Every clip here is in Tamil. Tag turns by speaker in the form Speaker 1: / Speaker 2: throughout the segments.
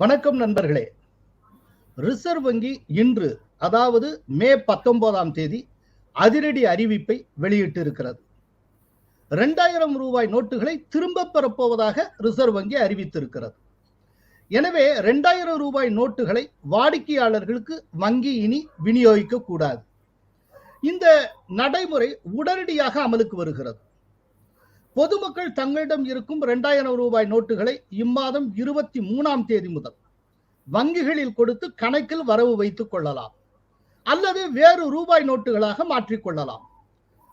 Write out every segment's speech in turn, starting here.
Speaker 1: வணக்கம் நண்பர்களே. ரிசர்வ் வங்கி இன்று அதாவது மே பத்தொன்பதாம் தேதி அதிரடி அறிவிப்பை வெளியிட்டிருக்கிறது. ரெண்டாயிரம் ரூபாய் நோட்டுகளை திரும்ப பெறப்போவதாக ரிசர்வ் வங்கி அறிவித்திருக்கிறது. எனவே ரெண்டாயிரம் ரூபாய் நோட்டுகளை வாடிக்கையாளர்களுக்கு வங்கி இனி விநியோகிக்க கூடாது இந்த நடைமுறை உடனடியாக அமலுக்கு வருகிறது. பொதுமக்கள் தங்களிடம் இருக்கும் இரண்டாயிரம் ரூபாய் நோட்டுகளை இம்மாதம் இருபத்தி மூணாம் தேதி முதல் வங்கிகளில் கொடுத்து கணக்கில் வரவு வைத்துக் கொள்ளலாம். அல்லது வேறு ரூபாய் நோட்டுகளாக மாற்றிக்கொள்ளலாம்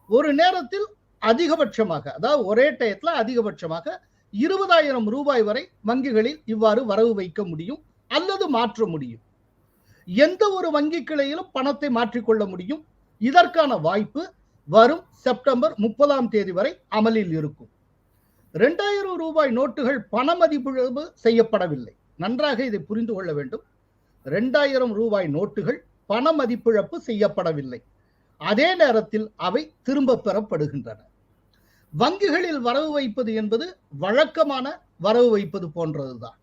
Speaker 1: ஒரு நேரத்தில் அதிகபட்சமாக அதாவது ஒரே டயத்தில் அதிகபட்சமாக இருபதாயிரம் ரூபாய் வரை வங்கிகளில் இவ்வாறு வரவு வைக்க முடியும் அல்லது மாற்ற முடியும். எந்த ஒரு வங்கி கிளையிலும் பணத்தை மாற்றிக்கொள்ள முடியும். இதற்கான வாய்ப்பு வரும் செப்டம்பர் முப்பதாம் தேதி வரை அமலில் இருக்கும். ரெண்டாயிரம் ரூபாய் நோட்டுகள் பண மதிப்பிழப்பு செய்யப்படவில்லை. நன்றாக இதை புரிந்து கொள்ள வேண்டும். ரெண்டாயிரம் ரூபாய் நோட்டுகள் பண மதிப்பிழப்பு செய்யப்படவில்லை. அதே நேரத்தில் அவை திரும்ப பெறப்படுகின்றன. வங்கிகளில் வரவு வைப்பது என்பது வழக்கமான வரவு வைப்பது போன்றதுதான்.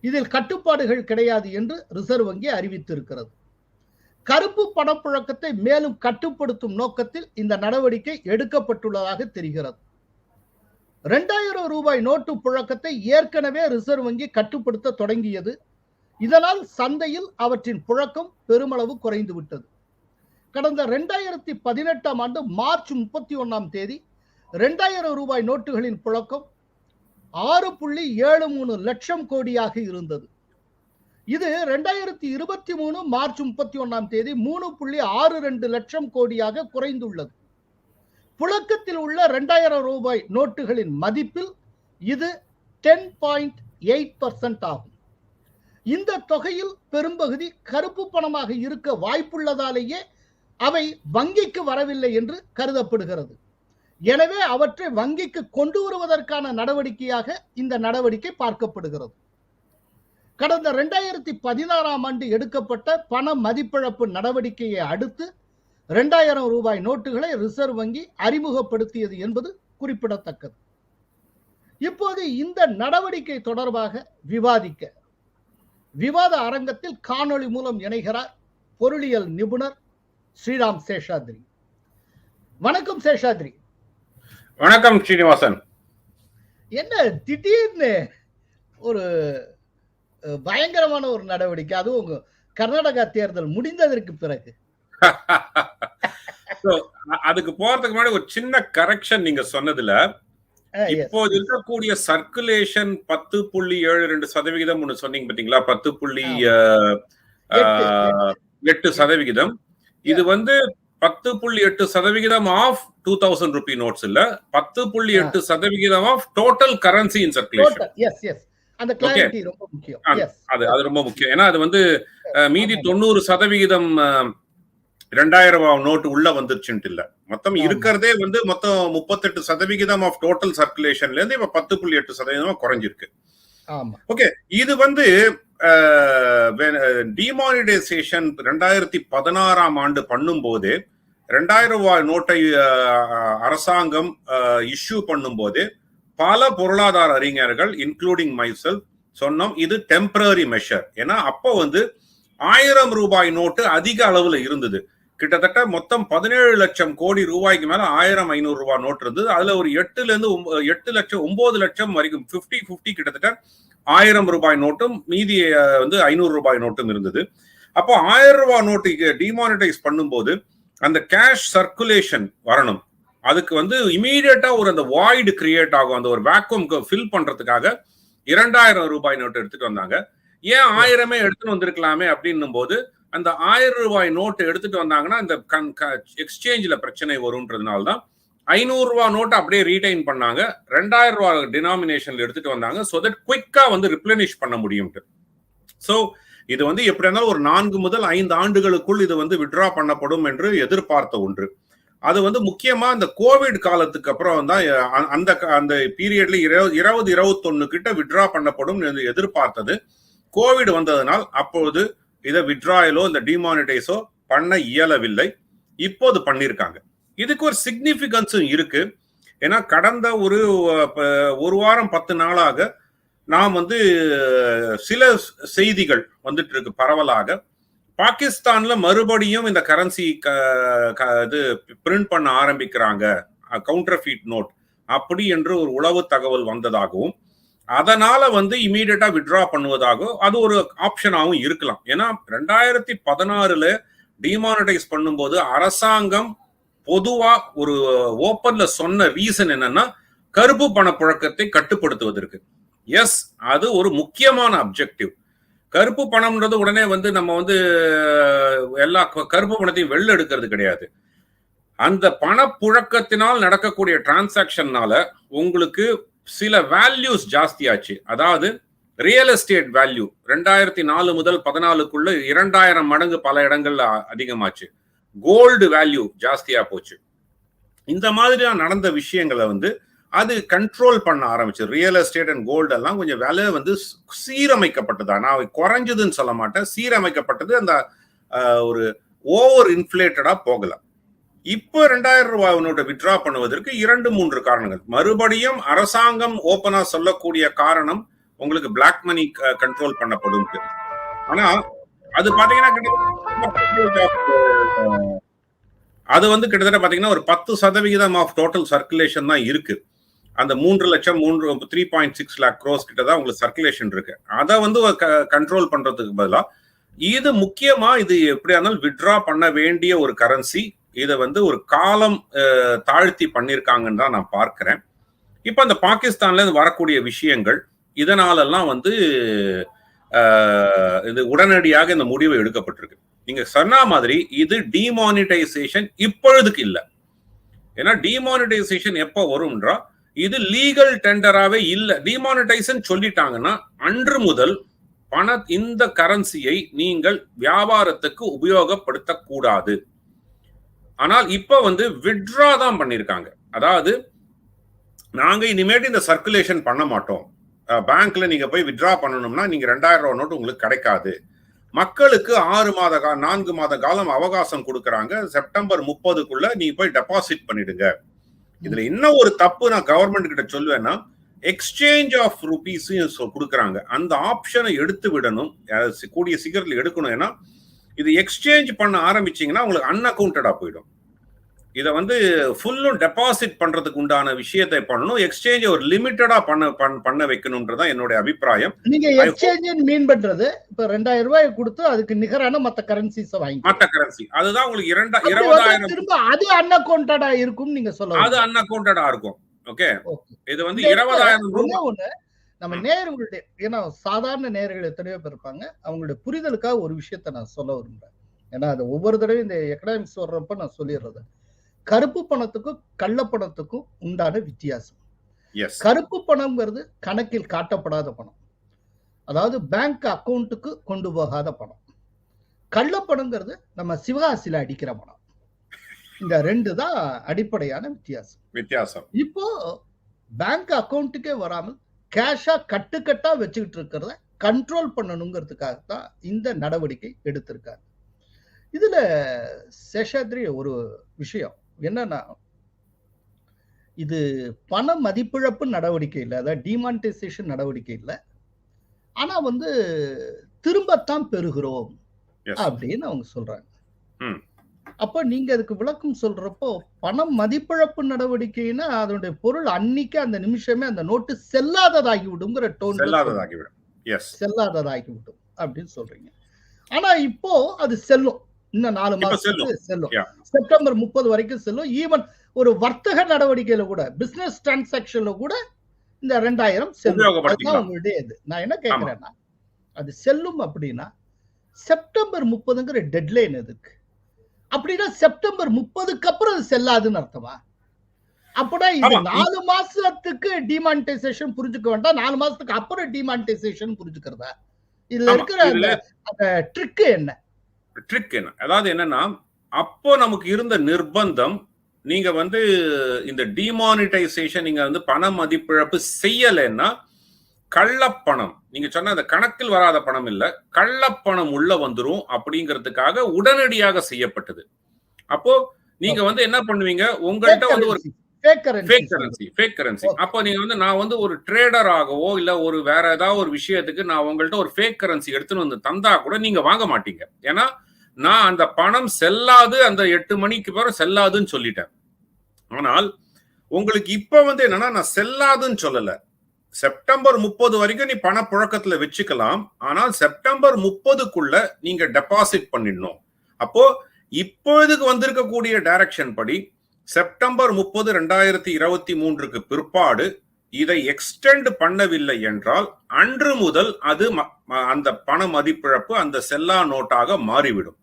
Speaker 1: இதில் கட்டுப்பாடுகள் கிடையாது என்று ரிசர்வ் வங்கி அறிவித்திருக்கிறது. கருப்பு பணப்புழக்கத்தை மேலும் கட்டுப்படுத்தும் நோக்கத்தில் இந்த நடவடிக்கை எடுக்கப்பட்டுள்ளதாக தெரிகிறது. இரண்டாயிரம் ரூபாய் நோட்டு புழக்கத்தை ஏற்கனவே ரிசர்வ் வங்கி கட்டுப்படுத்த தொடங்கியது. இதனால் சந்தையில் அவற்றின் புழக்கம் பெருமளவு குறைந்து விட்டது. கடந்த இரண்டாயிரத்தி பதினெட்டாம் ஆண்டு மார்ச் முப்பத்தி ஒன்னாம் தேதி ரெண்டாயிரம் ரூபாய் நோட்டுகளின் புழக்கம் ஆறு புள்ளி ஏழு மூணு லட்சம் கோடியாக இருந்தது. இது ரெண்டாயிரத்தி இருபத்தி மூணு மார்ச் முப்பத்தி ஒன்னாம் தேதி மூணு புள்ளி ஆறு ரெண்டு லட்சம் கோடியாக குறைந்துள்ளது. புழக்கத்தில் உள்ள ரெண்டாயிரம் ரூபாய் நோட்டுகளின் மதிப்பில் இது டென் பாயிண்ட் எயிட் பர்சன்ட் ஆகும். இந்த தொகையில் பெரும்பகுதி கருப்பு பணமாக இருக்க வாய்ப்புள்ளதாலேயே அவை வங்கிக்கு வரவில்லை என்று கருதப்படுகிறது. எனவே அவற்றை வங்கிக்கு கொண்டு வருவதற்கான நடவடிக்கையாக இந்த நடவடிக்கை பார்க்கப்படுகிறது. கடந்த இரண்டாயிரத்தி பதினாறாம் ஆண்டு எடுக்கப்பட்ட பண மதிப்பிழப்பு நடவடிக்கையை அடுத்து இரண்டாயிரம் ரூபாய் நோட்டுகளை ரிசர்வ் வங்கி அறிமுகப்படுத்தியது என்பது குறிப்பிடத்தக்கது. இப்போது இந்த நடவடிக்கை தொடர்பாக விவாதிக்க விவாத அரங்கத்தில் காணொளி மூலம் இணைகிறார் பொருளியல் நிபுணர் ஸ்ரீராம் சேஷாத்ரி. வணக்கம் சேஷாத்ரி.
Speaker 2: வணக்கம் ஸ்ரீனிவாசன்.
Speaker 1: என்ன திடீர்னு ஒரு பயங்கரமான ஒரு நடவடிக்கை. அதுவும் உங்க கர்நாடகா தேர்தல் முடிந்ததற்கு பிறகு.
Speaker 2: அதுக்கு போறதுக்கு முன்னாடி ஒரு சின்ன கரெக்ஷன் நீங்க சொன்னதுல. இப்போது இருக்கக்கூடிய சர்க்குலேஷன் பத்து புள்ளி ஏழு ரெண்டு சதவிகிதம் ஒண்ணு சொன்னீங்க பாத்தீங்களா? பத்து புள்ளி எட்டு. சதவிகிதம். இது வந்து பத்து புள்ளி எட்டு சதவிகிதம் of two thousand rupee notes இல்ல. பத்து புள்ளி எட்டு சதவிகிதம் of total currency in circulation
Speaker 1: அந்த கிளாரிட்டி ரொம்ப முக்கியம்.
Speaker 2: அது அது ரொம்ப முக்கியம். ஏன்னா அது வந்து மீதி தொண்ணூறு சதவிகிதம் ரெண்டாயிரம் ரூபாய் நோட்டு உள்ள வந்துருச்சுன்ட்டு இல்ல. மொத்தம் இருக்கிறதே வந்து மொத்தம் முப்பத்தெட்டு சதவிகிதம் ஆஃப் டோட்டல் சர்க்குலேஷன்ல இருந்து இப்ப பத்து புள்ளி எட்டு சதவீதம் குறைஞ்சிருக்கு. ஓகே இது வந்து டிமானிடைசேஷன் ரெண்டாயிரத்தி பதினாறாம் ஆண்டு பண்ணும்போது ரெண்டாயிரம் ரூபாய் நோட்டை அரசாங்கம் இஷ்யூ பண்ணும்போது பல பொருளாதார அறிஞர்கள் இன்க்ளூடிங் மைசெல் சொன்னோம் இது டெம்பரரி மெஷர் ஏன்னா அப்போ வந்து ஆயிரம் ரூபாய் நோட்டு அதிக அளவுல இருந்தது. கிட்டத்தட்ட மொத்தம் பதினேழு லட்சம் கோடி ரூபாய்க்கு மேல ஆயிரம் ஐநூறு ரூபாய் நோட்டு இருந்தது. அதுல ஒரு எட்டுல இருந்து எட்டு லட்சம் ஒன்பது லட்சம் வரைக்கும் பிப்டி பிப்டி கிட்டத்தட்ட ஆயிரம் ரூபாய் நோட்டும் மீதி வந்து ஐநூறு ரூபாய் நோட்டும் இருந்தது. அப்போ ஆயிரம் ரூபாய் நோட்டுக்கு டிமானிட்டைஸ் பண்ணும்போது அந்த கேஷ் சர்க்குலேஷன் வரணும். அதுக்கு வந்து இமீடியட்டா ஒரு அந்த வாய்டு கிரியேட் ஆகும். அந்த ஒரு வேக்யூம் ஃபில் பண்றதுக்காக இரண்டாயிரம் ரூபாய் நோட்டு எடுத்துட்டு வந்தாங்க. ஏன் ஆயிரமே எடுத்துட்டு வந்திருக்கலாமே அப்படின்னும் போது அந்த ஆயிரம் ரூபாய் நோட்டு எடுத்துட்டு வந்தாங்கன்னா இந்த எக்ஸ்சேஞ்சில் பிரச்சனை வரும்ன்றதுனால தான் ஐநூறு நோட்டை நோட்டு அப்படியே ரீடைன் பண்ணாங்க. ரெண்டாயிரம் ரூபாய் டினாமினேஷன்ல எடுத்துட்டு வந்தாங்க. ஸோ தட் குயிக்கா வந்து ரிப்ளனிஷ் பண்ண முடியும்ட்டு. ஸோ இது வந்து எப்படி இருந்தாலும் ஒரு நான்கு முதல் ஐந்து ஆண்டுகளுக்குள் இது வந்து விட்ரா பண்ணப்படும் என்று எதிர்பார்த்த ஒன்று. அது வந்து முக்கியமா இந்த கோவிட் காலத்துக்கு அப்புறம் தான் அந்த அந்த பீரியட்ல இருபது இருபத்தொன்னு கிட்ட விட்ரா பண்ணப்படும் என்று எதிர்பார்த்தது. கோவிட் வந்ததுனால் அப்போது இதை விட்ராயலோ இந்த டிமானிட்டைஸோ பண்ண இயலவில்லை. இப்போது பண்ணியிருக்காங்க இதுக்கு ஒரு சிக்னிபிகன்ஸும் இருக்கு. ஏன்னா கடந்த ஒரு ஒரு வாரம் பத்து நாளாக நாம் வந்து சில செய்திகள் வந்துட்டு இருக்கு பரவலாக. பாகிஸ்தான்ல மறுபடியும் இந்த கரன்சி இது பிரிண்ட் பண்ண ஆரம்பிக்கிறாங்க. கவுண்டர் ஃபீட் நோட் அப்படி என்று ஒரு உளவு தகவல் வந்ததாகவும் அதனால வந்து இமீடியட்டா விட்ரா பண்ணுவதாகவும் அது ஒரு ஆப்ஷனாகவும் இருக்கலாம். ஏன்னா ரெண்டாயிரத்தி பதினாறுல டிமானிட்டைஸ் பண்ணும்போது அரசாங்கம் பொதுவா ஒரு ஓப்பன்ல சொன்ன ரீசன் என்னன்னா கருப்பு பணப்புழக்கத்தை கட்டுப்படுத்துவதற்கு. எஸ் அது ஒரு முக்கியமான அப்ஜெக்டிவ் கருப்பு பணம்ன்றது உடனே வந்து நம்ம வந்து எல்லா கருப்பு பணத்தையும் வெளில எடுக்கிறது கிடையாது. அந்த பணப்புழக்கத்தினால் நடக்கக்கூடிய டிரான்சாக்ஷன்னால உங்களுக்கு சில வேல்யூஸ் ஜாஸ்தியாச்சு. அதாவது ரியல் எஸ்டேட் வேல்யூ ரெண்டாயிரத்தி நாலு முதல் பதினாலுக்குள்ள இரண்டாயிரம் மடங்கு பல இடங்கள்ல அதிகமாச்சு. கோல்டு வேல்யூ ஜாஸ்தியா போச்சு. இந்த மாதிரியா நடந்த விஷயங்களை வந்து அது கண்ட்ரோல் பண்ண ஆரம்பிச்சு ரியல் எஸ்டேட் அண்ட் கோல்டு எல்லாம் கொஞ்சம் விலை வந்து சீரமைக்கப்பட்டதா? நான் குறைஞ்சதுன்னு சொல்ல மாட்டேன். சீரமைக்கப்பட்டது அந்த ஒரு ஓவர் இன்ஃபிளேட்டடா போகல. இப்போ ரெண்டாயிரம் ரூபாய் நோட்டை வித்ரா பண்ணுவதற்கு இரண்டு மூன்று காரணங்கள். மறுபடியும் அரசாங்கம் ஓப்பனா சொல்லக்கூடிய காரணம் உங்களுக்கு பிளாக் மணி கண்ட்ரோல் பண்ணப்படும். ஆனா அது பாத்தீங்கன்னா அது வந்து கிட்டத்தட்ட பாத்தீங்கன்னா ஒரு பத்து சதவிகிதம் ஆஃப் டோட்டல் சர்க்குலேஷன் தான் இருக்கு. அந்த மூன்று லட்சம் மூன்று three point six lakh crores கிட்ட தான் உங்களுக்கு சர்க்குலேஷன் இருக்கு. அதை வந்து கண்ட்ரோல் பண்றதுக்கு பதிலாக இது முக்கியமா இது எப்படியா இருந்தாலும் விட்ரா பண்ண வேண்டிய ஒரு கரன்சி இதை வந்து ஒரு காலம் தாழ்த்தி பண்ணியிருக்காங்கன்னு தான் நான் பார்க்கிறேன். இப்போ அந்த பாகிஸ்தான்ல இருந்து வரக்கூடிய விஷயங்கள் இதனாலெல்லாம் வந்து இது உடனடியாக இந்த முடிவு எடுக்கப்பட்டிருக்கு. நீங்க சொன்ன மாதிரி இது டிமானிட்டைசேஷன் இப்பொழுதுக்கு இல்லை. ஏன்னா டிமானிட்டைசேஷன் எப்போ வரும்ன்றா இது லீகல் டெண்டராகவே இல்லை. டிமானிட்டைசன் சொல்லிட்டாங்கன்னா அன்று முதல் பண இந்த கரன்சியை நீங்கள் வியாபாரத்துக்கு உபயோகப்படுத்தக்கூடாது. ஆனால் இப்ப வந்து விட்ரா தான் பண்ணியிருக்காங்க அதாவது நாங்க இனிமேட்டு இந்த சர்க்குலேஷன் பண்ண மாட்டோம். பேங்க்ல நீங்க போய் விட்ரா பண்ணணும்னா நீங்க ரெண்டாயிரம் ரூபா நோட்டு உங்களுக்கு கிடைக்காது. மக்களுக்கு ஆறு மாத கா நான்கு மாத காலம் அவகாசம் கொடுக்குறாங்க. செப்டம்பர் முப்பதுக்குள்ள நீ போய் டெபாசிட் பண்ணிடுங்க. இதுல என்ன ஒரு தப்பு நான் கவர்மெண்ட் கிட்ட சொல்லுவேன்னா எக்ஸ்சேஞ்ச் ஆஃப் ருபீஸ் கொடுக்குறாங்க. அந்த ஆப்ஷனை எடுத்து விடணும். கூடிய சீக்கிரத்தில் எடுக்கணும். ஏன்னா இது எக்ஸ்சேஞ்ச் பண்ண ஆரம்பிச்சிங்கன்னா உங்களுக்கு அன்அக்கௌண்டடா போயிடும். இதை வந்து ஃபுல்லும் டெபாசிட் பண்றதுக்கு உண்டான விஷயத்தை பண்ணணும். எக்ஸ்சேஞ்ச் ஒரு லிமிட்டடா பண்ண பண்ண வைக்கணும்ன்றதான் என்னுடைய அபிப்பிராயம்.
Speaker 1: நீங்க எக்ஸ்சேஞ்ச் மீன் பண்றது. இப்ப ரெண்டாயிரம் ரூபாய் கொடுத்து அதுக்கு நிகரான மத்த கரன்சிஸ் வாங்கி
Speaker 2: மத்த கரன்சி அதுதான் உங்களுக்கு இரண்டா இருபதாயிரம்.
Speaker 1: திரும்ப அது அன்அக்கௌண்டடா இருக்கும் நீங்க சொல்ல
Speaker 2: அது அன்அக்கௌண்டடா இருக்கும். ஓகே இது வந்து இருபதாயிரம்
Speaker 1: ரூபாய். ஒண்ணு. நம்ம நேர்களுடைய ஏன்னா சாதாரண நேர்கள் எத்தனையோ பேர் இருப்பாங்க. அவங்களுடைய புரிதலுக்காக ஒரு விஷயத்த நான் சொல்ல விரும்புறேன். ஏன்னா அது ஒவ்வொரு தடவையும் இந்த எக்கனாமிக்ஸ் வர்றப்ப நான் சொல்லிடுறது. கருப்பு பணத்துக்கும் கள்ள பணத்துக்கும் உண்டான வித்தியாசம். கருப்பு பணம்ங்கிறது கணக்கில் காட்டப்படாத பணம். அதாவது பேங்க் அக்கௌண்ட்டுக்கு கொண்டு போகாத பணம். கள்ள பணங்கிறது நம்ம சிவகாசியில அடிக்கிற பணம். இந்த ரெண்டு தான் அடிப்படையான வித்தியாசம்.
Speaker 2: வித்தியாசம்.
Speaker 1: இப்போ பேங்க் அக்கௌண்ட்டுக்கே வராமல் கேஷா கட்டுக்கட்டா வச்சுக்கிட்டு இருக்கிறத கண்ட்ரோல் பண்ணணுங்கிறதுக்காக தான் இந்த நடவடிக்கை எடுத்திருக்காங்க இதுல சேஷாத்ரி ஒரு விஷயம். என்னன்னா இது பண மதிப்பிழப்பு நடவடிக்கை இல்லை அதாவது டிமானிட்டைசேஷன் நடவடிக்கை இல்லை. ஆனா வந்து திரும்பத்தான் பெறுகிறோம் அப்படின்னு அவங்க சொல்றாங்க. அப்ப நீங்க அதுக்கு விளக்கம் சொல்றப்போ பணம் மதிப்பிழப்பு நடவடிக்கைன்னா அதனுடைய பொருள் அன்னைக்கு அந்த நிமிஷமே அந்த நோட்டு செல்லாததாகி விடுங்கிற டோன் செல்லாததாகி விடும் அப்படின்னு சொல்றீங்க. ஆனா இப்போ அது செல்லும். இன்னும் நாலு மாசத்துக்கு செல்லும். செப்டம்பர் முப்பது வரைக்கும் செல்லும். ஈவன் ஒரு வர்த்தக நடவடிக்கையில கூட பிசினஸ் டிரான்சாக்சன்ல கூட இந்த ரெண்டாயிரம் செல்லும். உங்களுடைய இது. நான் என்ன கேட்கிறேன்னா அது செல்லும் அப்படின்னா செப்டம்பர் முப்பதுங்கிற டெட்லைன் எதுக்கு? அப்படின்னா செப்டம்பர் முப்பதுக்கு அப்புறம் அது செல்லாதுன்னு அர்த்தமா? அப்படா இது நாலு மாசத்துக்கு டிமானிட்டைசேஷன் புரிஞ்சுக்க வேண்டாம். நாலு மாசத்துக்கு அப்புறம் டிமானிட்டைசேஷன் புரிஞ்சுக்கிறதா? இதுல இருக்கிற அந்த ட்ரிக் என்ன?
Speaker 2: ட்ரிக் என்ன? அதாவது என்னன்னா அப்போ நமக்கு இருந்த நிர்பந்தம் நீங்க வந்து இந்த டிமானிட்டைசேஷன் நீங்க வந்து பண மதிப்பிழப்பு செய்யலைன்னா கள்ளப்பணம் நீங்க சொன்ன அந்த கணக்கில் வராத பணம் இல்ல கள்ளப்பணம் உள்ள வந்துரும் அப்படிங்கிறதுக்காக உடனடியாக செய்யப்பட்டது. அப்போ நீங்க வந்து என்ன பண்ணுவீங்க? உங்கள்கிட்ட வந்து ஒரு
Speaker 1: ஃபேக் கரன்சி.
Speaker 2: அப்போ நீங்க வந்து நான் வந்து ஒரு ட்ரேடர் ஆகவோ இல்ல ஒரு வேற ஏதாவது ஒரு விஷயத்துக்கு நான் உங்கள்ட்ட ஒரு ஃபேக் கரன்சி எடுத்துன்னு வந்து தந்தா கூட நீங்க வாங்க மாட்டீங்க. ஏன்னா நான் அந்த பணம் செல்லாது அந்த எட்டு மணிக்கு பிறகு செல்லாதுன்னு சொல்லிட்டேன். ஆனால் உங்களுக்கு இப்ப வந்து என்னன்னா நான் செல்லாதுன்னு சொல்லல. செப்டம்பர் முப்பது வரைக்கும் நீ பணப்புழக்கத்துல வச்சுக்கலாம். ஆனால் செப்டம்பர் முப்பதுக்குள்ள நீங்க டெபாசிட் பண்ணிடணும். அப்போ இப்பொழுதுக்கு வந்திருக்கக்கூடிய டைரக்ஷன் படி செப்டம்பர் முப்பது ரெண்டாயிரத்தி இருபத்தி மூன்றுக்கு பிற்பாடு இதை எக்ஸ்டெண்ட் பண்ணவில்லை என்றால் அன்று முதல் அது அந்த பண மதிப்பிழப்பு அந்த செல்லா நோட்டாக மாறிவிடும்.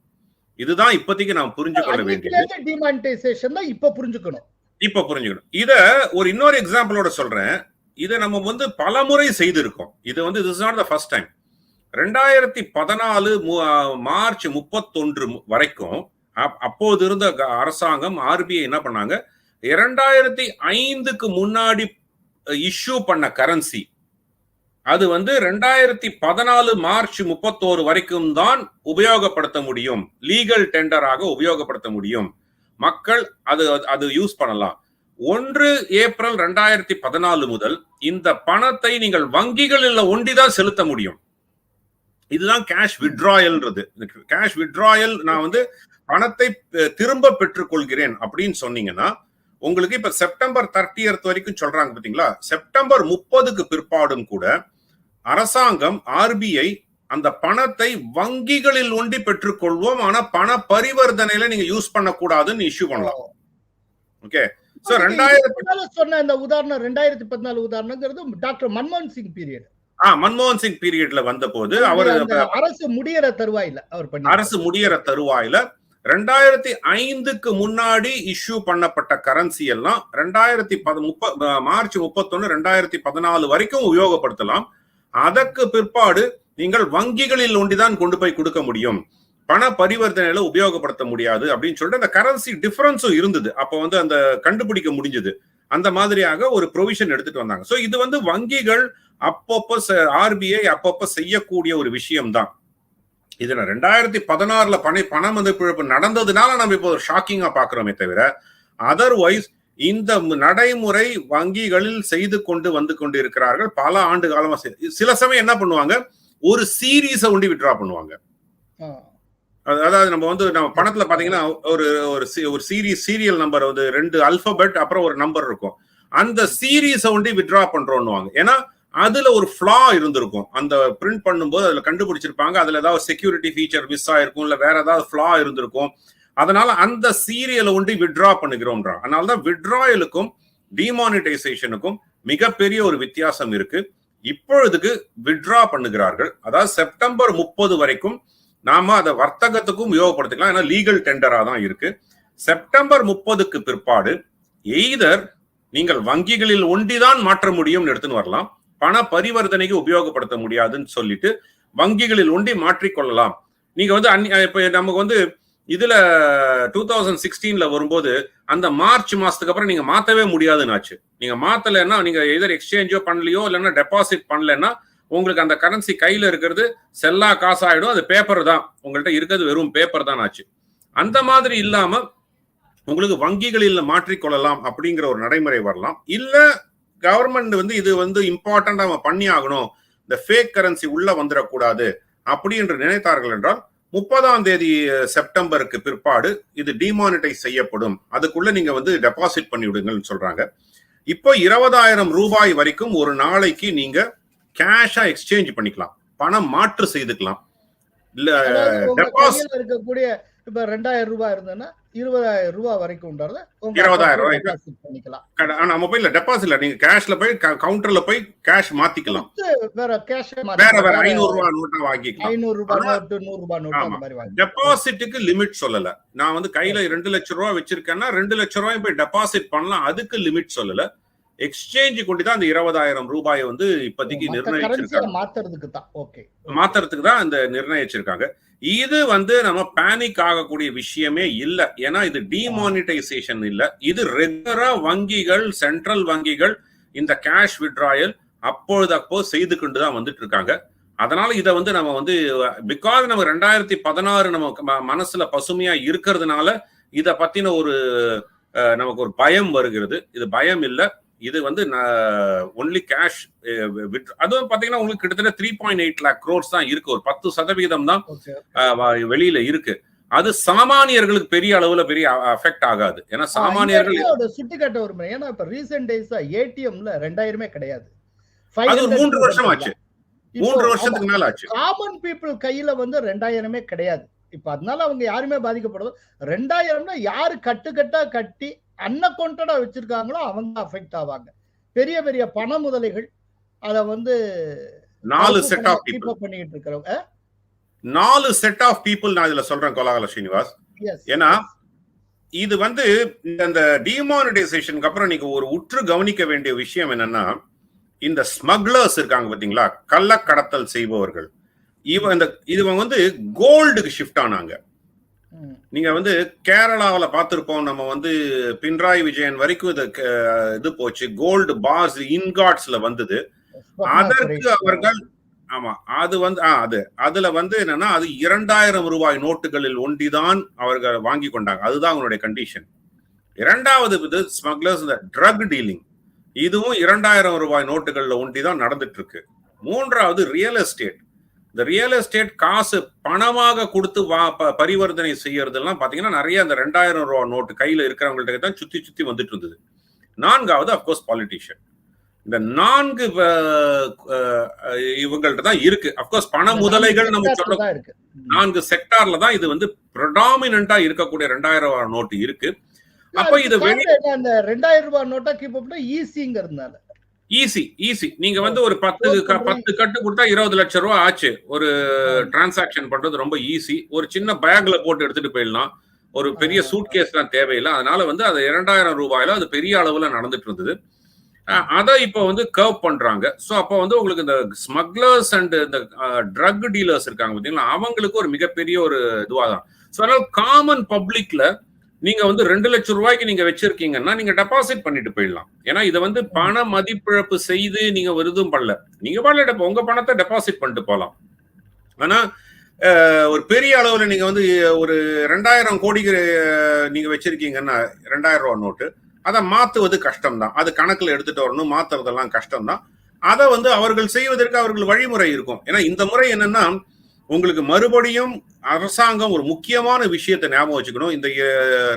Speaker 2: இதுதான் இப்போதைக்கு நாம் புரிஞ்சு கொள்ள வேண்டியது.
Speaker 1: டிமானிட்டைசேஷன் தான் இப்ப புரிஞ்சுக்கணும்.
Speaker 2: இப்ப புரிஞ்சுக்கணும். இத ஒரு இன்னொரு எக்ஸாம்பிளோட சொல்றேன். இதை நம்ம வந்து பலமுறை செய்திருக்கோம். இது வந்து this not the first time ரெண்டாயிரத்தி பதினாலு மார்ச் முப்பத்தொன்று வரைக்கும் அப்போது இருந்த அரசாங்கம் ஆர்பிஐ என்ன பண்ணாங்க? இரண்டாயிரத்தி ஐந்துக்கு முன்னாடி இஷ்யூ பண்ண கரன்சி அது வந்து ரெண்டாயிரத்தி பதினாலு மார்ச் முப்பத்தோரு வரைக்கும் தான் உபயோகப்படுத்த முடியும். லீகல் டெண்டராக உபயோகப்படுத்த முடியும். மக்கள் அது அது யூஸ் பண்ணலாம். ஒன்று ஏப்ரல் ரெண்டாயிரத்தி பதினாலு முதல் இந்த பணத்தை நீங்கள் வங்கிகளில் ஒண்டிதான் செலுத்த முடியும். இதுதான் கேஷ் விட்ராயல்ன்றது கேஷ் விட்ராயல் நான் வந்து பணத்தை திரும்ப பெற்றுக்கொள்கிறேன் அப்படின்னு சொன்னீங்கன்னா உங்களுக்கு இப்ப செப்டம்பர் தேர்ட்டியர்த் வரைக்கும் சொல்றாங்க பாத்தீங்களா? செப்டம்பர் முப்பதுக்கு பிற்பாடும் கூட அரசாங்கம் ஆர்பிஐ அந்த பணத்தை வங்கிகளில் ஒண்டி பெற்றுக்கொள்வோம். ஆனா பண பரிவர்த்தனையில நீங்க யூஸ் பண்ணக்கூடாதுன்னு இஷ்யூ பண்ணலாம். ஓகே
Speaker 1: சொன்ன இந்த உதாரணம் ரெண்டாயிரத்தி பதினாலு உதாரணங்கிறது டாக்டர் மன்மோகன் சிங் பீரியட்
Speaker 2: ஆ மன்மோகன் சிங் பீரியட்ல வந்த போது அவர்
Speaker 1: அரசு முடியற தருவாயில அவர்
Speaker 2: அரசு முடியற தருவாயில ரெண்டாயிரத்தி ஐந்துக்கு முன்னாடி இஷ்யூ பண்ணப்பட்ட கரன்சி எல்லாம் ரெண்டாயிரத்தி பத முப்ப மார்ச் முப்பத்தொன்னு ரெண்டாயிரத்தி பதினாலு வரைக்கும் உபயோகப்படுத்தலாம். அதற்கு பிற்பாடு நீங்கள் வங்கிகளில் ஒண்டிதான் கொண்டு போய் கொடுக்க முடியும். பண பரிவர்த்தனையில உபயோகப்படுத்த முடியாது அப்படின்னு சொல்லிட்டு அந்த கரன்சி டிஃபரன்ஸும் இருந்தது. அப்போ வந்து அந்த கண்டுபிடிக்க முடிஞ்சது. அந்த மாதிரியாக ஒரு ப்ரொவிஷன் எடுத்துட்டு வந்தாங்க. சோ இது வந்து வங்கிகள் அப்பப்போ ஆர்பிஐ அப்பப்போ செய்யக்கூடிய ஒரு விஷயம்தான். இதுல ரெண்டாயிரத்தி பதினாறுல பண பண மதிப்பிழப்பு நடந்ததுனால நம்ம இப்போ ஷாக்கிங்கா பாக்குறோமே தவிர அதர்வைஸ் இந்த நடைமுறை வங்கிகளில் செய்து கொண்டு வந்து கொண்டு இருக்கிறார்கள் பல ஆண்டு காலமா சில சமயம் என்ன பண்ணுவாங்க? ஒரு சீரீஸை ஒண்டி விட்ரா பண்ணுவாங்க. அதாவது நம்ம வந்து நம்ம பணத்துல பாத்தீங்கன்னா ஒரு ஒரு சி- ஒரு சீரியஸ் சீரியல் நம்பர் வந்து ரெண்டு அல்பபெட் அப்புறம் ஒரு நம்பர் இருக்கும். அந்த சீரீஸை ஒண்டி வித்ட்ரா பண்றோம்னுவாங்க ஏன்னா அதுல ஒரு ஃபிளா இருந்திருக்கும். அந்த பிரிண்ட் பண்ணும்போது அதுல கண்டுபிடிச்சிருப்பாங்க. அதுல ஏதாவது செக்யூரிட்டி ஃபீச்சர் மிஸ் ஆயிருக்கும் இல்ல வேற ஏதாவது ஃபிளா இருந்திருக்கும். அதனால அந்த சீரியலை ஒண்டி விட்ரா பண்ணுகிறோம்ன்றா அதனால தான் விட்ராயலுக்கும் டிமானிட்டைசேஷனுக்கும் மிகப்பெரிய ஒரு வித்தியாசம் இருக்கு. இப்பொழுதுக்கு வித்ட்ரா பண்ணுகிறார்கள். அதாவது செப்டம்பர் முப்பது வரைக்கும் நாம அதை வர்த்தகத்துக்கும் உபயோகப்படுத்திக்கலாம். ஏன்னா லீகல் டெண்டரா தான் இருக்கு. செப்டம்பர் முப்பதுக்கு பிற்பாடு எய்தர் நீங்கள் வங்கிகளில் ஒண்டிதான் மாற்ற முடியும்னு எடுத்துன்னு வரலாம். பண பரிவர்த்தனைக்கு உபயோகப்படுத்த முடியாதுன்னு சொல்லிட்டு வங்கிகளில் ஒன்றி மாற்றிக்கொள்ளலாம். நீங்க வந்து அன்னி- இப்ப நமக்கு வந்து இதுல டூ தௌசண்ட் சிக்ஸ்டீன்ல வரும்போது அந்த மார்ச் மாசத்துக்கு அப்புறம் நீங்க மாத்தவே முடியாதுன்னு ஆச்சு. நீங்க மாத்தலைன்னா நீங்க எதர் எக்ஸ்சேஞ்சோ பண்ணலையோ இல்லைன்னா டெபாசிட் பண்ணலைன்னா உங்களுக்கு அந்த கரன்சி கையில இருக்கிறது செல்லா காசாயிடும். அது பேப்பர் தான். உங்கள்கிட்ட இருக்கிறது வெறும் பேப்பர் தான் ஆச்சு. அந்த மாதிரி இல்லாம உங்களுக்கு வங்கிகளில் மாற்றிக்கொள்ளலாம் அப்படிங்கிற ஒரு நடைமுறை வரலாம். இல்ல கவர்மெண்ட் வந்து இது வந்து இம்பார்ட்டன்ட் நம்ம பண்ணி ஆகணும் இந்த ஃபேக் கரன்சி உள்ள வந்துடக்கூடாது அப்படி என்று நினைத்தார்கள் என்றால் முப்பதாம் தேதி செப்டம்பருக்கு பிற்பாடு இது டிமானிட்டைஸ் செய்யப்படும். அதுக்குள்ள நீங்க வந்து டெபாசிட் பண்ணி விடுங்கன்னு சொல்றாங்க. இப்போ இருபதாயிரம் ரூபாய் வரைக்கும் ஒரு நாளைக்கு நீங்க கேஷா எக்ஸ்சேஞ்ச் பண்ணிக்கலாம். பணம் மாற்று செய்துக்கலாம். இல்ல
Speaker 1: கையில இருக்கக்கூடிய இப்ப ரெண்டாயிரம் ரூபாய் இருந்ததுன்னா இருபதாயிரம் ரூபாய் வரைக்கும் உண்டாறத உங்க
Speaker 2: இருபதாயிரம் ரூபாய்.
Speaker 1: பண்ணிக்கலாம்.
Speaker 2: மொபைல்ல டெபாசிட்ல நீங்க கேஷ்ல போய் கவுண்டர்ல போய் கேஷ் மாத்திக்கலாம்.
Speaker 1: வேற கேஷ்
Speaker 2: வேற வேற ஐநூறு ரூபாய் நோட்டா வாங்கிக்கலாம்.
Speaker 1: ஐநூறு ரூபாய் நோட்டு நூறு ரூபாய் நோட்டு அந்த. மாதிரி
Speaker 2: டெபாசிட்டுக்கு லிமிட் சொல்லல. நான் வந்து கையில ரெண்டு லட்சம் ரூபாய் வச்சிருக்கேன்னா ரெண்டு லட்சம் ரூபாய் போய் டெபாசிட் பண்ணலாம். அதுக்கு லிமிட் சொல்லல. எக்ஸ்சேஞ்ச் கொண்டு தான் அந்த இருபதாயிரம் ரூபாயை வந்து இப்போதைக்கு நிர்ணயிச்சிருக்காங்க.
Speaker 1: மாத்துறதுக்கு தான். ஓகே
Speaker 2: மாத்துறதுக்கு தான் இந்த நிர்ணயிச்சிருக்காங்க. இது வந்து நம்ம பேனிக் ஆகக்கூடிய விஷயமே இல்ல. ஏன்னா இது டிமானிட்டைசேஷன் இல்ல. இது ரெகுலரா வங்கிகள் சென்ட்ரல் வங்கிகள் இந்த கேஷ் விட்ராயல் அப்பொழுது அப்போ செய்து கொண்டு தான் வந்துட்டு இருக்காங்க. அதனால இதை வந்து நம்ம வந்து பிகாஸ் நம்ம ரெண்டாயிரத்தி பதினாறு நம்ம ம- மனசுல பசுமையா இருக்கிறதுனால இதை பத்தின ஒரு நமக்கு ஒரு பயம் வருகிறது. இது பயம் இல்லை. இது வந்து ஒன்லி கேஷ் அதுவும் பாத்தீங்கன்னா உங்களுக்கு கிட்டத்தட்ட three point eight lakh crores தான் இருக்கு. ஒரு பத்து சதவீதம் தான் வெளியில இருக்கு. அது சாமானியர்களுக்கு பெரிய அளவுல பெரிய அஃபெக்ட் ஆகாது. ஏன்னா சாமானியர்கள்
Speaker 1: சுட்டி காட்ட விரும்புறேன் ஏன்னா இப்ப ரீசெண்ட் டேஸா ஏடிஎம்ல ரெண்டாயிரமே கிடையாது.
Speaker 2: அது ஒரு மூன்று வருஷம் ஆச்சு. மூன்று வருஷத்துக்கு மேல ஆச்சு.
Speaker 1: காமன் பீப்புள் கையில வந்து ரெண்டாயிரமே கிடையாது. இப்ப அதனால அவங்க யாருமே பாதிக்கப்படுறது? ரெண்டாயிரம்னா யாரு கட்டுக்கட்டா கட்டி அன்அக்கௌண்டடா வச்சிருக்காங்களோ அவங்க அஃபெக்ட் ஆவாங்க. பெரிய பெரிய பண முதலைகள் அத வந்து
Speaker 2: நாலு செட் ஆஃப் பீப்புள்
Speaker 1: பண்ணிட்டு இருக்கிறவங்க.
Speaker 2: நாலு செட் ஆஃப் பீப்புள் நான் இதுல சொல்றேன் கோலாகல ஸ்ரீனிவாஸ் ஏன்னா. இது வந்து இந்த டிமானிட்டைசேஷனுக்கு அப்புறம் நீங்க ஒரு உற்று கவனிக்க வேண்டிய விஷயம் என்னன்னா இந்த ஸ்மக்லர்ஸ் இருக்காங்க பாத்தீங்களா? கள்ளக்கடத்தல் செய்பவர்கள். இவன் இந்த இவன் வந்து கோல்டுக்கு ஷிஃப்ட் ஆனாங்க. நீங்க வந்து கேரளாவில் பார்த்திருப்போம் நம்ம வந்து பின்ராயி விஜயன் வரைக்கும் இது இது போச்சு. கோல்டு பாஸ் இன்காட்ஸ்ல வந்தது. அதற்கு. அவர்கள் ஆமா அது வந்து ஆ, அது. அதுல வந்து என்னன்னா அது இரண்டாயிரம் ரூபாய் நோட்டுகளில் ஒண்டிதான் அவர்கள் வாங்கி கொண்டாங்க. அதுதான் அவங்களுடைய கண்டிஷன் இரண்டாவது இது ஸ்மக்லர்ஸ் இந்த ட்ரக் டீலிங் இதுவும் இரண்டாயிரம் ரூபாய் நோட்டுகள்ல ஒண்டி தான் நடந்துட்டு இருக்கு. மூன்றாவது ரியல் எஸ்டேட் இந்த ரியல் எஸ்டேட் காசு பணமாக கொடுத்து வா ப- பரிவர்த்தனை செய்யறதெல்லாம் பாத்தீங்கன்னா நிறைய அந்த ரெண்டாயிரம் ரூபாய் நோட்டு கையில இருக்கிறவங்கள்ட்ட தான் சுத்தி சுத்தி வந்துட்டு இருந்தது. நான்காவது அப்கோர்ஸ் பாலிட்டிஷியன் இந்த நான்கு இவங்கள்ட்ட தான் இருக்கு. அப்கோர்ஸ் பண முதலைகள் நம்ம சொல்ல. நான்கு செக்டார்ல தான் இது வந்து ப்ரொடாமினா இருக்கக்கூடிய ரெண்டாயிரம் ரூபாய் நோட்டு இருக்கு. அப்ப இது?
Speaker 1: அந்த ரெண்டாயிரம் ரூபாய் நோட்டா கீப் அப்னா ஈஸிங்கிறதுனால
Speaker 2: ஈஸி ஈஸி நீங்க வந்து ஒரு பத்து. பத்து கட்டு கொடுத்தா இருபது லட்சம் ரூபாய் ஆச்சு. ஒரு டிரான்சாக்ஷன் பண்றது ரொம்ப ஈஸி ஒரு சின்ன பேக்ல போட்டு எடுத்துட்டு போயிடலாம். ஒரு பெரிய. சூட் கேஸ்லாம் தேவையில்லை. அதனால வந்து அது இரண்டாயிரம் ரூபாயில அது பெரிய அளவுல நடந்துட்டு இருந்தது. அதை இப்போ வந்து கர்வ் பண்றாங்க. ஸோ அப்போ வந்து உங்களுக்கு இந்த ஸ்மக்லர்ஸ் அண்ட் இந்த ட்ரக் டீலர்ஸ் இருக்காங்க பார்த்தீங்களா? அவங்களுக்கு ஒரு மிகப்பெரிய ஒரு இதுவாக தான் ஸோ அதனால காமன் பப்ளிக்ல நீங்க வந்து ரெண்டு லட்சம் ரூபாய்க்கு நீங்க வச்சிருக்கீங்கன்னா நீங்க டெபாசிட் பண்ணிட்டு போயிடலாம். ஏன்னா இதை வந்து பண மதிப்பிழப்பு செய்து நீங்க ஒரு இதுவும் பண்ணல. நீங்க பண்ணல உங்க பணத்தை டெபாசிட் பண்ணிட்டு போகலாம். ஆனா ஒரு பெரிய அளவுல நீங்க வந்து ஒரு ரெண்டாயிரம் கோடிக்கு நீங்க வச்சிருக்கீங்கன்னா ரெண்டாயிரம் ரூபா நோட்டு அதை மாத்துவது கஷ்டம் தான் அது கணக்குல எடுத்துட்டு வரணும் மாத்துறதெல்லாம் கஷ்டம் தான் அதை வந்து அவர்கள் செய்வதற்கு அவர்கள் வழிமுறை இருக்கும். ஏன்னா இந்த முறை என்னன்னா உங்களுக்கு மறுபடியும் அரசாங்கம் ஒரு முக்கியமான விஷயத்தை ஞாபகம் வச்சுக்கணும். இந்த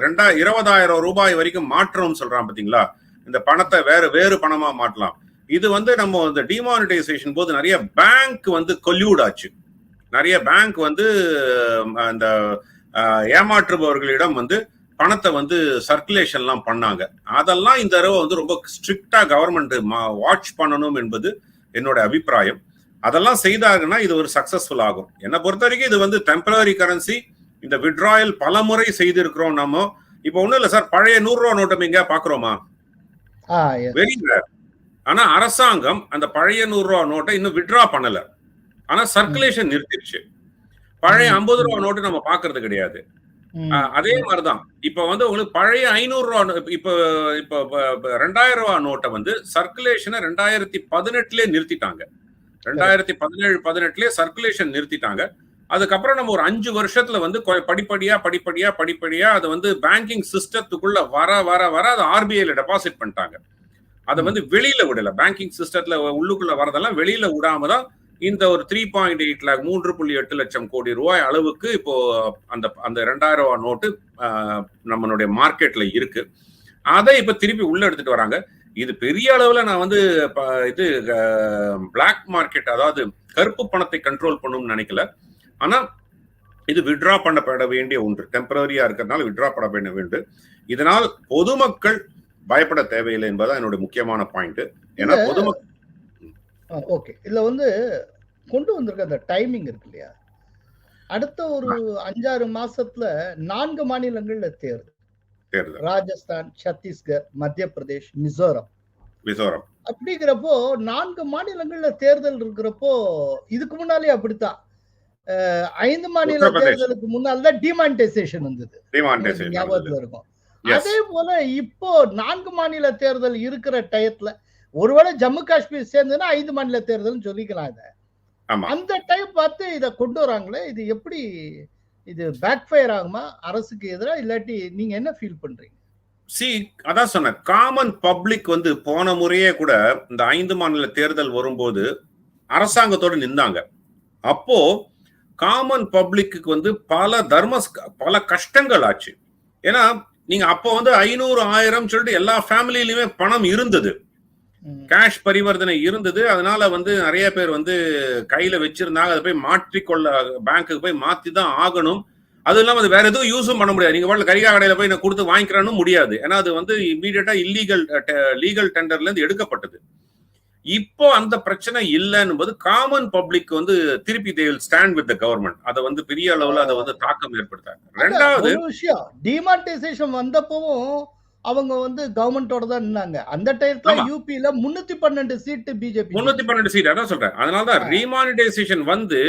Speaker 2: ரெண்டா இருபதாயிரம் ரூபாய் வரைக்கும் மாற்றணும்னு சொல்றான் பாத்தீங்களா? இந்த பணத்தை வேற வேறு பணமா மாற்றலாம். இது வந்து நம்ம இந்த டிமானிட்டைசேஷன் போது நிறைய பேங்க் வந்து கொல்யூட் ஆச்சு. நிறைய பேங்க் வந்து அந்த ஏமாற்றுபவர்களிடம் வந்து பணத்தை வந்து சர்க்குலேஷன்லாம் பண்ணாங்க. அதெல்லாம் இந்த தடவை வந்து ரொம்ப ஸ்ட்ரிக்டா கவர்மெண்ட் வாட்ச் பண்ணணும் என்பது என்னோட அபிப்பிராயம். அதெல்லாம் செய்தாங்கன்னா இது ஒரு சக்சஸ்ஃபுல் ஆகும். என்னை பொறுத்த வரைக்கும் இது வந்து டெம்பரரி கரன்சி இந்த விட்ராயல் பல முறை செய்திருக்கிறோம் நம்ம. இப்போ ஒண்ணும் இல்லை சார் பழைய நூறு ரூபா நோட்டம் எங்கேயா பாக்குறோமா. வெரி ஆனா அரசாங்கம் அந்த பழைய நூறு ரூபா நோட்டை இன்னும் விட்ரா பண்ணல. ஆனா சர்க்குலேஷன் நிறுத்திடுச்சு பழைய. ஐம்பது ரூபா நோட்டு நம்ம பாக்குறது கிடையாது. அதே மாதிரிதான். இப்ப வந்து உங்களுக்கு பழைய ஐநூறு ரூபா நோ- இப்ப இப்ப இப்ப- இப்ப ரெண்டாயிரம் ரூபா நோட்டை வந்து சர்க்குலேஷனை ரெண்டாயிரத்தி பதினெட்டுலயே நிறுத்திட்டாங்க. ரெண்டாயிரத்தி பதினேழு பதினெட்டுலயே சர்க்குலேஷன் நிறுத்திட்டாங்க. அதுக்கப்புறம் நம்ம ஒரு அஞ்சு வருஷத்துல வந்து படிப்படியா படிப்படியா படிப்படியா அது வந்து பேங்கிங் சிஸ்டத்துக்குள்ள வர வர வர அது ஆர்பிஐல டெபாசிட் பண்ணிட்டாங்க. அதை வந்து வெளியில விடல. பேங்கிங் சிஸ்டத்துல உள்ளுக்குள்ள வரதெல்லாம் வெளியில விடாம தான் இந்த ஒரு த்ரீ பாயிண்ட் எயிட் லேக் மூன்று புள்ளி எட்டு லட்சம் கோடி ரூபாய் அளவுக்கு இப்போ அந்த அந்த ரெண்டாயிரம் ரூபாய் நோட்டு நம்மளுடைய மார்க்கெட்ல இருக்கு. அதை இப்ப திருப்பி உள்ள எடுத்துட்டு வராங்க. இது பெரிய அளவுல நான் வந்து இது பிளாக் மார்க்கெட் அதாவது கருப்பு பணத்தை கண்ட்ரோல் பண்ணணும்னு நினைக்கல. ஆனா இது விட்ரா பண்ணப்பட வேண்டிய ஒன்று. டெம்பரரியா இருக்கிறதுனால விட்ரா பண்ண வேண்டிய வேண்டும் இதனால் பொதுமக்கள் பயப்பட தேவையில்லை என்பதுதான் என்னுடைய முக்கியமான பாயிண்ட் ஏன்னா. பொதுமக்கள்
Speaker 1: ஓகே இதுல வந்து கொண்டு வந்திருக்க அந்த டைமிங் இருக்கு இல்லையா? அடுத்த ஒரு அஞ்சாறு மாசத்துல நான்கு மாநிலங்கள்ல தேர்தல்.
Speaker 2: தேர்தல்.
Speaker 1: ராஜஸ்தான் சத்தீஸ்கர் மத்திய பிரதேஷ் மிசோரம்.
Speaker 2: மிசோரம்.
Speaker 1: அப்படிங்கிறப்போ நான்கு மாநிலங்கள்ல தேர்தல் இருக்கிறப்போ இதுக்கு முன்னாலே அப்படித்தான். ஐந்து மாநில. தேர்தலுக்கு முன்னால் தான் டிமானிட்டைசேஷன் வந்தது. ஞாபகத்துல இருக்கும். அதே போல இப்போ நான்கு மாநில தேர்தல் இருக்கிற டயத்துல ஒருவேளை ஜம்மு காஷ்மீர் சேர்ந்ததுன்னா ஐந்து மாநில தேர்தல்னு சொல்லிக்கலாம் இத. அந்த டைம் பார்த்து இத கொண்டு வராங்களே இது எப்படி இது பேக் ஃபயர் ஆகுமா? அரசுக்கு எதிராக இல்லாட்டி நீங்க என்ன ஃபீல் பண்றீங்க?
Speaker 2: சி அதான் சொன்னேன். காமன் பப்ளிக் வந்து போன முறையே கூட இந்த ஐந்து மாநில தேர்தல் வரும்போது அரசாங்கத்தோடு நின்றாங்க அப்போ காமன் பப்ளிக்கு வந்து பல தர்ம பல கஷ்டங்கள் ஆச்சு. ஏன்னா நீங்க அப்போ வந்து ஐநூறு ஆயிரம் சொல்லிட்டு எல்லா ஃபேமிலியிலுமே பணம் இருந்தது. கேஷ் பரிவர்த்தனை இருந்தது. அதனால வந்து நிறைய பேர் வந்து கையில வச்சிருந்தாங்க. அதை போய் மாற்றிக்கொள்ள பேங்க்குக்கு போய் மாத்தி தான் ஆகணும். அது இல்லாம அது வேற எதுவும் யூஸும் பண்ண முடியாது. நீங்க பாட்டு கரிகா கடையில போய் நான் கொடுத்து வாங்கிக்கிறேன்னு முடியாது. ஏன்னா அது வந்து இம்மீடியட்டா இல்லீகல் லீகல் டெண்டர்ல இருந்து எடுக்கப்பட்டது. இப்போ அந்த பிரச்சனை இல்லைன்னு போது காமன் பப்ளிக் வந்து திருப்பி they will stand with the government அதை வந்து பெரிய அளவுல அதை வந்து தாக்கம் ஏற்படுத்தாங்க. ரெண்டாவது
Speaker 1: விஷயம் டிமானிட்டைசேஷன் வந்தப்பவும் அவங்க வந்து கவர்மெண்டோட தான் நின்னாங்க. அந்த டயத்துல. யூபில முன்னூத்தி பன்னெண்டு சீட்டு பிஜேபி
Speaker 2: முன்னூத்தி பன்னெண்டு சீட் அதான் சொல்றேன். அதனாலதான் ரீமானிட்டைசேஷன் வந்து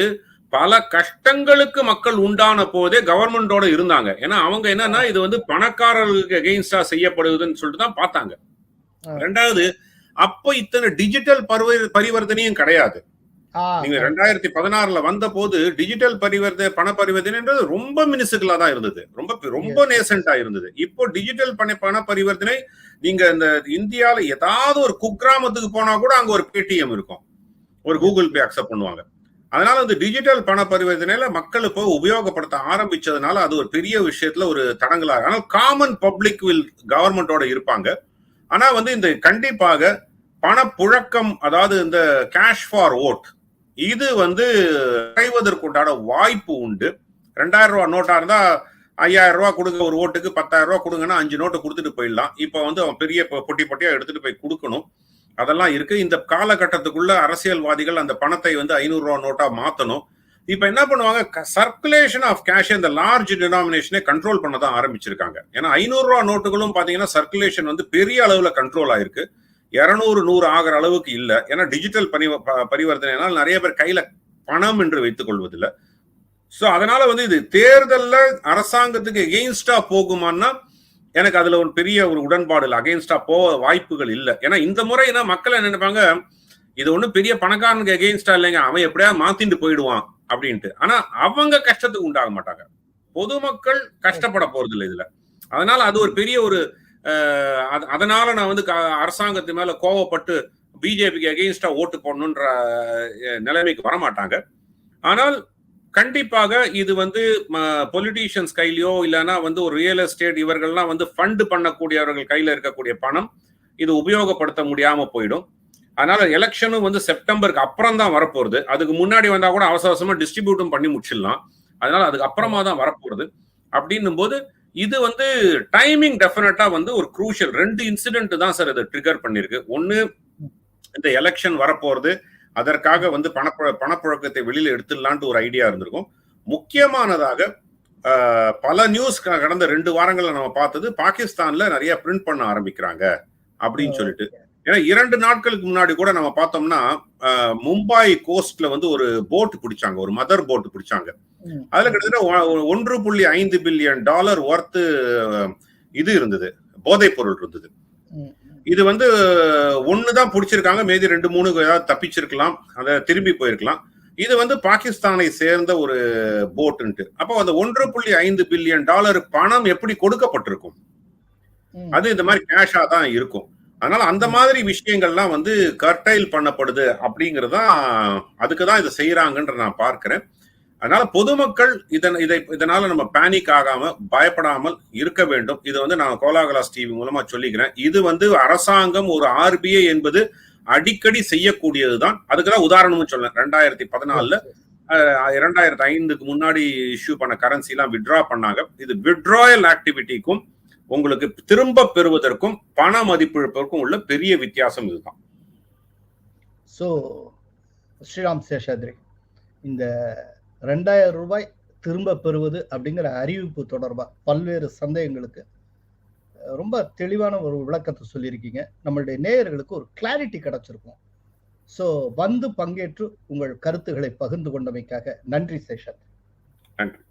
Speaker 2: பல கஷ்டங்களுக்கு மக்கள் உண்டான போதே கவர்மெண்டோட இருந்தாங்க. ஏன்னா அவங்க என்னன்னா இது வந்து பணக்காரர்களுக்கு எகெயின்ஸ்டா செய்யப்படுதுன்னு சொல்லிட்டு தான் பார்த்தாங்க. ரெண்டாவது அப்போ இத்தனை டிஜிட்டல் பரிவ பரிவர்த்தனையும் கிடையாது. நீங்க ரெண்டாயிரத்தி பதினாறுல வந்த போது டிஜிட்டல் பரிவர்த்தனை பண பரிவர்த்தனைன்றது ரொம்ப மினிசிக்கலா தான் இருந்தது. ரொம்ப ரொம்ப நேசண்டா இருந்தது. இப்போ டிஜிட்டல் பண பண பரிவர்த்தனை நீங்க இந்த இந்தியால ஏதாவது ஒரு குக்கிராமத்துக்கு போனா கூட அங்க ஒரு பேடிஎம் இருக்கும். ஒரு கூகுள் பே அக்செப்ட் பண்ணுவாங்க. அதனால இந்த டிஜிட்டல் பண பரிவர்த்தனையில மக்கள் இப்போ உபயோகப்படுத்த ஆரம்பிச்சதுனால அது ஒரு பெரிய விஷயத்துல ஒரு தடங்களா ஆனால் காமன் பப்ளிக் வில் கவர்மெண்டோட இருப்பாங்க. ஆனா வந்து இந்த கண்டிப்பாக பணப்புழக்கம் அதாவது இந்த கேஷ் ஃபார் ஓட் இது வந்து குறைவதற்குண்டான வாய்ப்பு உண்டு. ரெண்டாயிரம் ரூபா நோட்டா இருந்தா ஐயாயிரம் ரூபா கொடுங்க ஒரு ஓட்டுக்கு பத்தாயிரம் ரூபா கொடுங்கன்னா அஞ்சு நோட்டு கொடுத்துட்டு போயிடலாம். இப்போ வந்து அவன் பெரிய பொட்டி பொட்டியா எடுத்துட்டு போய் கொடுக்கணும். அதெல்லாம் இருக்கு. இந்த காலகட்டத்துக்குள்ள அரசியல்வாதிகள் அந்த பணத்தை வந்து ஐநூறு ரூபா நோட்டா மாத்தணும். இப்ப என்ன பண்ணுவாங்க? சர்க்குலேஷன் ஆஃப் கேஷ் இந்த லார்ஜ் டினாமினேஷனே கண்ட்ரோல் பண்ண தான் ஆரம்பிச்சிருக்காங்க. ஏன்னா ஐநூறு ரூபா நோட்டுகளும் பாத்தீங்கன்னா சர்க்குலேஷன் வந்து பெரிய அளவுல கண்ட்ரோல் ஆயிருக்கு. இரநூறு நூறு ஆகிற அளவுக்கு இல்லை. ஏன்னா டிஜிட்டல் பணி ப- பரிவர்த்தனைனால் நிறைய பேர் கையில பணம் என்று வைத்துக் கொள்வதில்லை. ஸோ அதனால வந்து இது தேர்தலில் அரசாங்கத்துக்கு எகெயின்ஸ்டா போகுமான்னா எனக்கு அதுல ஒரு பெரிய ஒரு உடன்பாடு இல்லை. அகெயின்ஸ்டா போக வாய்ப்புகள் இல்லை. ஏன்னா இந்த முறை என்ன மக்கள் என்ன நினைப்பாங்க? இது ஒன்றும் பெரிய பணக்காரனுக்கு எகெயின்ஸ்டா இல்லைங்க. அவன் எப்படியா மாத்திட்டு போயிடுவான் அப்படின்ட்டு. ஆனா அவங்க கஷ்டத்துக்கு உண்டாக மாட்டாங்க. பொதுமக்கள் கஷ்டப்பட போறது இல்லை இதுல. அதனால அது ஒரு பெரிய ஒரு அதனால நான் வந்து க- அரசாங்கத்து மேல கோவப்பட்டு பிஜேபிக்கு அகெயின்ஸ்டா ஓட்டு போடணுன்ற நிலைமைக்கு வரமாட்டாங்க. ஆனால் கண்டிப்பாக இது வந்து பொலிட்டீஷியன்ஸ் கையிலயோ இல்லைன்னா வந்து ஒரு ரியல் எஸ்டேட் இவர்கள்லாம் வந்து ஃபண்ட் பண்ணக்கூடியவர்கள் கையில இருக்கக்கூடிய பணம் இது உபயோகப்படுத்த முடியாம போயிடும். அதனால எலெக்ஷனும் வந்து செப்டம்பருக்கு அப்புறம் தான் வரப்போகுது அதுக்கு முன்னாடி வந்தா கூட அவசர அவசரமா டிஸ்ட்ரிபியூட்டும் பண்ணி முடிச்சிடலாம். அதனால அதுக்கு அப்புறமா தான் வரப்போகுது அப்படின்னும் போது இது வந்து டைமிங் டெஃபினட்டா வந்து ஒரு குரூஷியல் ரெண்டு இன்சிடென்ட் தான் சார் இது ட்ரிகர் பண்ணிருக்கு. ஒன்னு இந்த எலெக்ஷன் வரப்போறது அதற்காக வந்து பணப்புழ பணப்புழக்கத்தை வெளியில எடுத்துடலான்ட்டு ஒரு ஐடியா இருந்திருக்கும். முக்கியமானதாக பல நியூஸ் கடந்த ரெண்டு வாரங்கள்ல நம்ம பார்த்தது பாகிஸ்தான்ல நிறைய பிரிண்ட் பண்ண ஆரம்பிக்கிறாங்க அப்படின்னு சொல்லிட்டு. ஏன்னா இரண்டு நாட்களுக்கு முன்னாடி கூட நம்ம பார்த்தோம்னா ஆஹ், மும்பை கோஸ்ட்ல வந்து ஒரு போட் பிடிச்சாங்க ஒரு மதர் போட் பிடிச்சாங்க. அதுல கிட்டத்தட்ட ஒன்று புள்ளி ஐந்து பில்லியன் டாலர் ஒர்த்து இது இருந்தது போதைப் பொருள் இருந்தது. இது வந்து ஒண்ணுதான் பிடிச்சிருக்காங்க மீதி ரெண்டு மூணு ஏதாவது தப்பிச்சிருக்கலாம் அதை திரும்பி போயிருக்கலாம் இது வந்து பாகிஸ்தானை சேர்ந்த ஒரு போட்டுன்ட்டு அப்போ அந்த ஒன்று புள்ளி ஐந்து பில்லியன் டாலர் பணம் எப்படி கொடுக்கப்பட்டிருக்கும். அது இந்த மாதிரி கேஷா தான் இருக்கும் அதனால அந்த மாதிரி விஷயங்கள்லாம் வந்து கர்டைல் பண்ணப்படுது அப்படிங்கிறது தான் அதுக்கு தான் இதை செய்யறாங்கன்ற நான் பார்க்கிறேன். அதனால பொதுமக்கள் இதன் இதை இதனால நம்ம பேனிக் ஆகாம பயப்படாமல் இருக்க வேண்டும். இது வந்து நான் கோலாகலாஸ் டிவி மூலமா சொல்லிக்கிறேன். இது வந்து அரசாங்கம் ஒரு ஆர்பிஐ என்பது அடிக்கடி செய்யக்கூடியதுதான். அதுக்கு தான் உதாரணமும் சொல்றேன். ரெண்டாயிரத்தி பதினாலுல இரண்டாயிரத்தி ஐந்துக்கு முன்னாடி இஷ்யூ பண்ண கரன்சி எல்லாம் வித்ட்ரா பண்ணாங்க. இது வித்ட்ராயல் ஆக்டிவிட்டிக்கும் உங்களுக்கு திரும்ப பெறுவதற்கும் பண மதிப்பிழப்பிற்கும் உள்ள பெரிய வித்தியாசம் இதுதான்.
Speaker 1: ஸோ ஸ்ரீராம் சேஷாத்ரி இந்த ரெண்டாயிரம் ரூபாய் திரும்ப பெறுவது அப்படிங்கிற அறிவிப்பு தொடர்பாக பல்வேறு சந்தேகங்களுக்கு ரொம்ப தெளிவான ஒரு விளக்கத்தை சொல்லியிருக்கீங்க. நம்மளுடைய நேயர்களுக்கு ஒரு கிளாரிட்டி கிடைச்சிருக்கும். ஸோ வந்து பங்கேற்று உங்கள் கருத்துக்களை பகிர்ந்து கொண்டமைக்காக நன்றி சேஷாத்ரி.
Speaker 2: நன்றி.